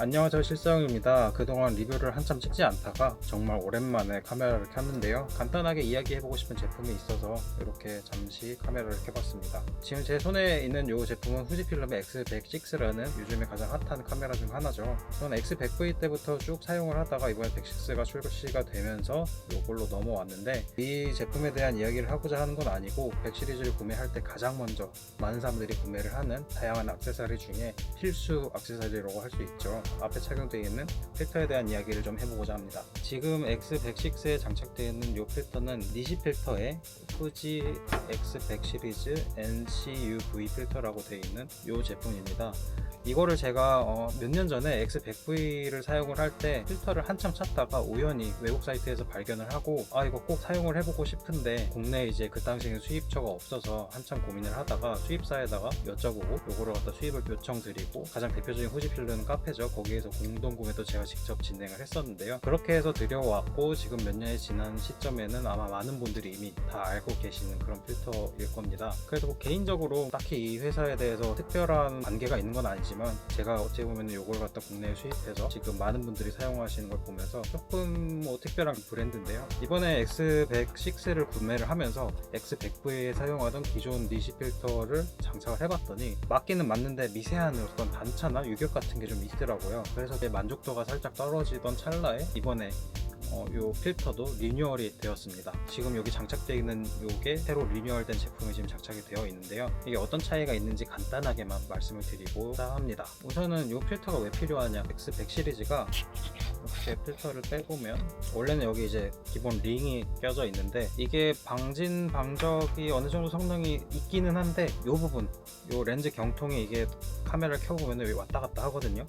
안녕하세요 실성입니다. 그동안 리뷰를 한참 찍지 않다가 정말 오랜만에 카메라를 켰는데요. 간단하게 이야기해보고 싶은 제품이 있어서 이렇게 잠시 카메라를 켜봤습니다. 지금 제 손에 있는 이 제품은 후지필름의 X106라는 요즘에 가장 핫한 카메라 중 하나죠. 저는 X100V 때부터 쭉 사용을 하다가 이번에 106가 출시가 되면서 이걸로 넘어왔는데 이 제품에 대한 이야기를 하고자 하는 건 아니고 100 시리즈를 구매할 때 가장 먼저 많은 사람들이 구매를 하는 다양한 액세서리 중에 필수 액세서리라고 할 수 있죠 앞에 착용되어 있는 필터에 대한 이야기를 좀 해보고자 합니다. 지금 X106에 장착되어 있는 이 필터는 니시 필터의 후지 X100 시리즈 NCUV 필터라고 되어 있는 이 제품입니다. 이거를 제가 어, 몇년 전에 X100V를 사용을 할 때 필터를 한참 찾다가 우연히 외국 사이트에서 발견을 하고 아 이거 꼭 사용을 해보고 싶은데 국내에 이제 그 당시에는 수입처가 없어서 한참 고민을 하다가 수입사에다가 여쭤보고 요거를 갖다 수입을 요청드리고 가장 대표적인 후지필름 카페죠. 거기에서 공동 구매도 제가 직접 진행을 했었는데요. 그렇게 해서 들여왔고 지금 몇 년이 지난 시점에는 아마 많은 분들이 이미 다 알고 계시는 그런 필터일 겁니다. 그래서 뭐 개인적으로 딱히 이 회사에 대해서 특별한 관계가 있는 건 아니지 만 제가 어찌 보면 요걸 갖다 국내에 수입해서 지금 많은 분들이 사용하시는 걸 보면서 조금 뭐 특별한 브랜드인데요. 이번에 X106를 구매를 하면서 X100V에 사용하던 기존 니시 필터를 장착을 해봤더니 맞기는 맞는데 미세한 어떤 단차나 유격 같은 게 좀 있더라고요. 그래서 제 만족도가 살짝 떨어지던 찰나에 이번에 어, 요 필터도 리뉴얼이 되었습니다. 지금 여기 장착되어 있는 요게 새로 리뉴얼된 제품이 지금 장착이 되어 있는데요. 이게 어떤 차이가 있는지 간단하게만 말씀을 드리고자 합니다. 우선은 요 필터가 왜 필요하냐? X100 시리즈가 이렇게 필터를 빼보면 원래는 여기 이제 기본 링이 껴져 있는데 이게 방진 방적이 어느 정도 성능이 있기는 한데 요 부분 요 렌즈 경통이 이게 카메라를 켜보면 왔다 갔다 하거든요.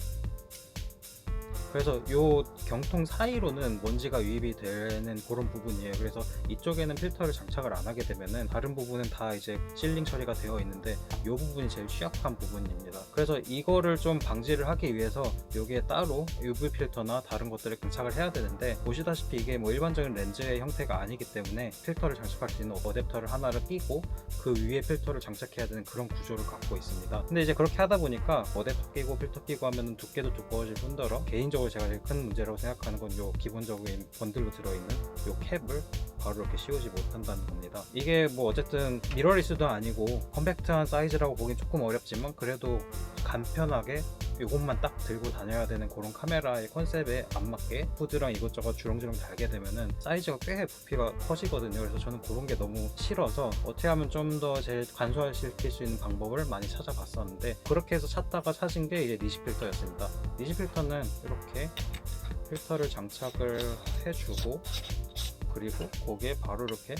그래서 요 경통 사이로는 먼지가 유입이 되는 그런 부분이에요. 그래서 이쪽에는 필터를 장착을 안 하게 되면은 다른 부분은 다 이제 실링 처리가 되어 있는데 요 부분이 제일 취약한 부분입니다. 그래서 이거를 좀 방지를 하기 위해서 여기에 따로 UV 필터나 다른 것들을 장착을 해야 되는데 보시다시피 이게 뭐 일반적인 렌즈의 형태가 아니기 때문에 필터를 장착할 수 있는 어댑터를 하나를 끼고 그 위에 필터를 장착해야 되는 그런 구조를 갖고 있습니다. 근데 이제 그렇게 하다 보니까 어댑터 끼고 필터 끼고 하면은 두께도 두꺼워질 뿐더러 개인적으로 제가 제일 큰 문제라고 생각하는 건 요 기본적인 번들로 들어있는 요 캡을 바로 이렇게 씌우지 못한다는 겁니다. 이게 뭐 어쨌든 미러리스도 아니고 컴팩트한 사이즈라고 보긴 조금 어렵지만 그래도 간편하게 이것만 딱 들고 다녀야 되는 그런 카메라의 컨셉에 안 맞게 후드랑 이것저것 주렁주렁 달게 되면은 사이즈가 꽤 부피가 커지거든요. 그래서 저는 그런 게 너무 싫어서 어떻게 하면 좀 더 제일 간소화시킬 수 있는 방법을 많이 찾아봤었는데 그렇게 해서 찾다가 찾은 게 이제 니시 필터였습니다. 니시 필터는 이렇게 필터를 장착을 해주고 그리고 거기에 바로 이렇게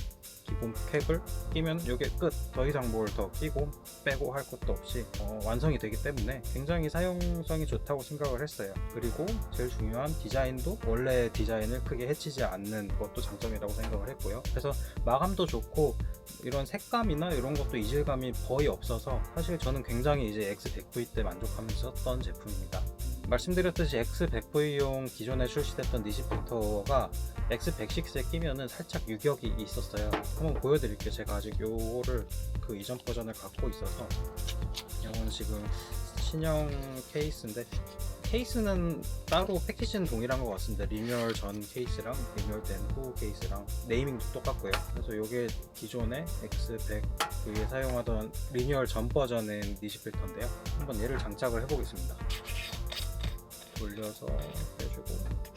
기본 캡을 끼면 이게 끝. 더 이상 뭘 더 끼고 빼고 할 것도 없이 어, 완성이 되기 때문에 굉장히 사용성이 좋다고 생각을 했어요. 그리고 제일 중요한 디자인도 원래 디자인을 크게 해치지 않는 것도 장점이라고 생각을 했고요. 그래서 마감도 좋고 이런 색감이나 이런 것도 이질감이 거의 없어서 사실 저는 굉장히 이제 X100V 때 만족하면서 썼던 제품입니다. 말씀드렸듯이 X100V용 기존에 출시됐던 니시 필터가 X106에 끼면은 살짝 유격이 있었어요. 한번 보여드릴게요. 제가 아직 요거를 그 이전 버전을 갖고 있어서 이거는 지금 신형 케이스인데 케이스는 따로 패키지는 동일한 것 같습니다. 리뉴얼 전 케이스랑 리뉴얼 된 후 케이스랑 네이밍도 똑같고요. 그래서 이게 기존의 X100V에 사용하던 리뉴얼 전 버전의 니시 필터인데요. 한번 얘를 장착을 해보겠습니다. 돌려서 빼주고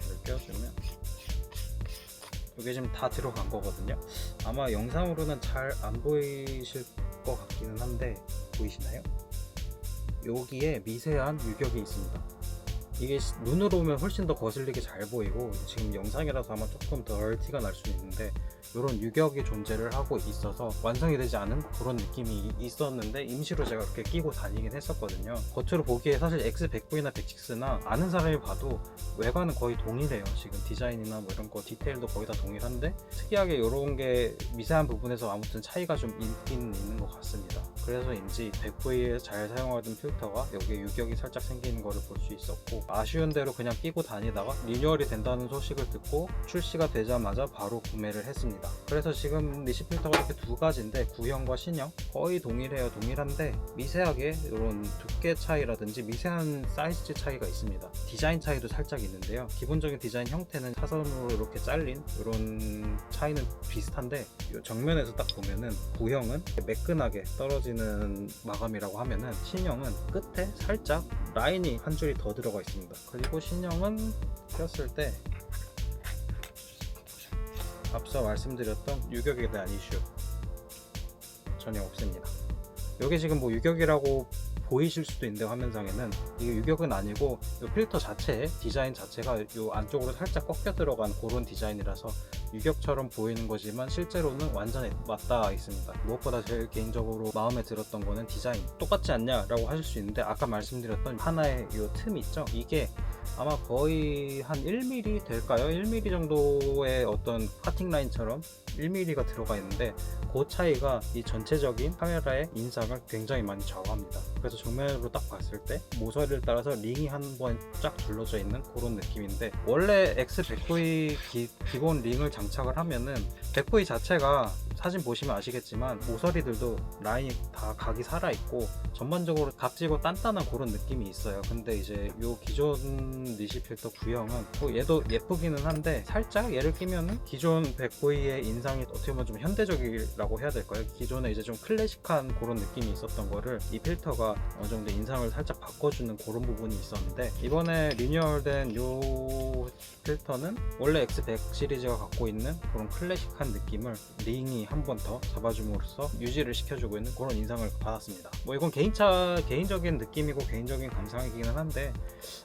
이렇게 껴주면 이게 지금 다 들어간 거거든요 아마 영상으로는 잘 안 보이실 것 같기는 한데 보이시나요? 여기에 미세한 유격이 있습니다 이게 시- 눈으로 보면 훨씬 더 거슬리게 잘 보이고 지금 영상이라서 아마 조금 덜 티가 날 수 있는데 이런 유격이 존재를 하고 있어서 완성이 되지 않은 그런 느낌이 있었는데 임시로 제가 그렇게 끼고 다니긴 했었거든요. 겉으로 보기에 사실 X100V나 106나 아는 사람이 봐도 외관은 거의 동일해요. 지금 디자인이나 뭐 이런 거 디테일도 거의 다 동일한데 특이하게 이런 게 미세한 부분에서 아무튼 차이가 좀 있긴 있는 것 같습니다 그래서인지 100V에 잘 사용하던 필터가 여기에 유격이 살짝 생기는 거를 볼수 있었고 아쉬운 대로 그냥 끼고 다니다가 리뉴얼이 된다는 소식을 듣고 출시가 되자마자 바로 구매를 했습니다. 그래서 지금 니시 필터가 이렇게 두 가지인데 구형과 신형 거의 동일해요. 동일한데 미세하게 이런 두께 차이라든지 미세한 사이즈 차이가 있습니다. 디자인 차이도 살짝 있는데요. 기본적인 디자인 형태는 사선으로 이렇게 잘린 이런 차이는 비슷한데 이 정면에서 딱 보면은 구형은 매끈하게 떨어 지는 마감이라고 하면은 신형은 끝에 살짝 라인이 한 줄이 더 들어가 있습니다. 그리고 신형은 꼈을 때 앞서 말씀드렸던 유격에 대한 이슈 전혀 없습니다. 이게 지금 뭐 유격이라고 보이실 수도 있는데 화면상에는 이게 유격은 아니고 이 필터 자체 디자인 자체가 이 안쪽으로 살짝 꺾여 들어간 그런 디자인이라서 유격처럼 보이는 거지만 실제로는 완전히 맞닿아 있습니다. 무엇보다 제일 개인적으로 마음에 들었던 거는 디자인 똑같지 않냐 라고 하실 수 있는데 아까 말씀드렸던 하나의 이 틈 있죠? 이게 아마 거의 한 1mm 될까요? 1mm 정도의 어떤 카팅 라인처럼 1mm가 들어가 있는데 그 차이가 이 전체적인 카메라의 인상을 굉장히 많이 좌우합니다. 그래서 정면으로 딱 봤을 때 모서리를 따라서 링이 한 번 쫙 둘러져 있는 그런 느낌인데 원래 X100V 기, 기본 링을 장착을 하면은 100V 자체가 사진 보시면 아시겠지만 모서리들도 라인이 다 각이 살아있고 전반적으로 각지고 단단한 그런 느낌이 있어요. 근데 이제 요 기존 니시 필터 구형은 뭐 얘도 예쁘기는 한데 살짝 얘를 끼면은 기존 100V의 인상이 어떻게 보면 좀 현대적이라고 해야 될까요? 기존에 이제 좀 클래식한 그런 느낌이 있었던 거를 이 필터가 어느 정도 인상을 살짝 바꿔주는 그런 부분이 있었는데 이번에 리뉴얼된 요 필터는 원래 X100 시리즈가 갖고 있는 그런 클래식한 느낌을 링이 한 번 더 잡아줌으로써 유지를 시켜주고 있는 그런 인상을 받았습니다. 뭐 이건 개인차 개인적인 느낌이고 개인적인 감상이기는 한데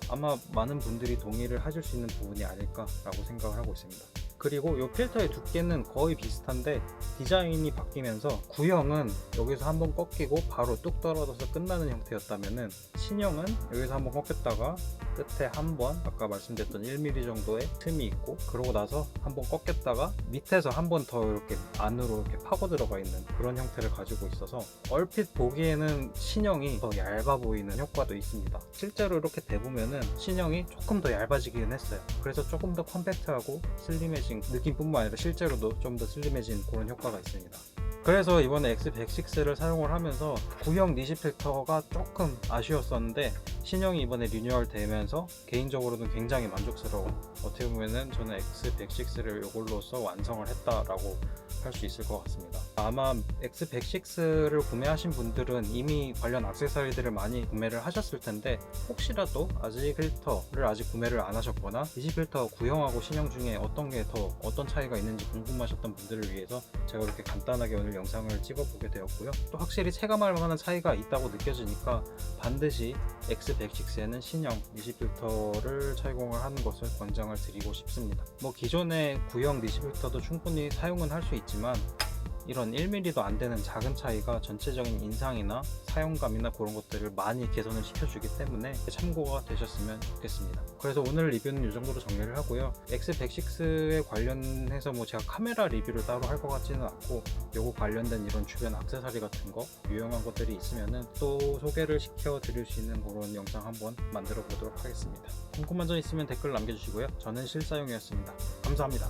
아마 많은 분들이 동의를 하실 수 있는 부분이 아닐까라고 생각을 하고 있습니다. 그리고 이 필터의 두께는 거의 비슷한데 디자인이 바뀌면서 구형은 여기서 한번 꺾이고 바로 뚝 떨어져서 끝나는 형태였다면은 신형은 여기서 한번 꺾였다가 끝에 한 번 아까 말씀드렸던 1mm 정도의 틈이 있고 그러고 나서 한번 꺾였다가 밑에서 한 번 더 이렇게 안으로 이렇게 파고 들어가 있는 그런 형태를 가지고 있어서 얼핏 보기에는 신형이 더 얇아 보이는 효과도 있습니다. 실제로 이렇게 대보면은 신형이 조금 더 얇아지기는 했어요. 그래서 조금 더 컴팩트하고 슬림해 진 느낌뿐만 아니라 실제로도 좀 더 슬림해진 그런 효과가 있습니다. 그래서 이번에 X106를 사용을 하면서 구형 니시 필터가 조금 아쉬웠었는데 신형이 이번에 리뉴얼 되면서 개인적으로는 굉장히 만족스러운 어떻게 보면은 저는 X106를 이걸로써 완성을 했다라고 할 수 있을 것 같습니다. 아마 X106를 구매하신 분들은 이미 관련 액세서리들을 많이 구매를 하셨을 텐데 혹시라도 아직 필터를 아직 구매를 안 하셨거나 니시 필터 구형하고 신형 중에 어떤 게 더 어떤 차이가 있는지 궁금하셨던 분들을 위해서 제가 이렇게 간단하게 오늘 영상을 찍어보게 되었고요. 또 확실히 체감할 만한 차이가 있다고 느껴지니까 반드시 X106에는 신형 니시 필터를 착용을 하는 것을 권장을 드리고 싶습니다. 뭐 기존의 구형 니시 필터도 충분히 사용은 할 수 있 지만 이런 1mm도 안 되는 작은 차이가 전체적인 인상이나 사용감이나 그런 것들을 많이 개선을 시켜주기 때문에 참고가 되셨으면 좋겠습니다. 그래서 오늘 리뷰는 이 정도로 정리를 하고요. X106에 관련해서 뭐 제가 카메라 리뷰를 따로 할 것 같지는 않고 요거 관련된 이런 주변 액세서리 같은 거 유용한 것들이 있으면은 또 소개를 시켜 드릴 수 있는 그런 영상 한번 만들어 보도록 하겠습니다. 궁금한 점 있으면 댓글 남겨주시고요. 저는 실사용이었습니다. 감사합니다.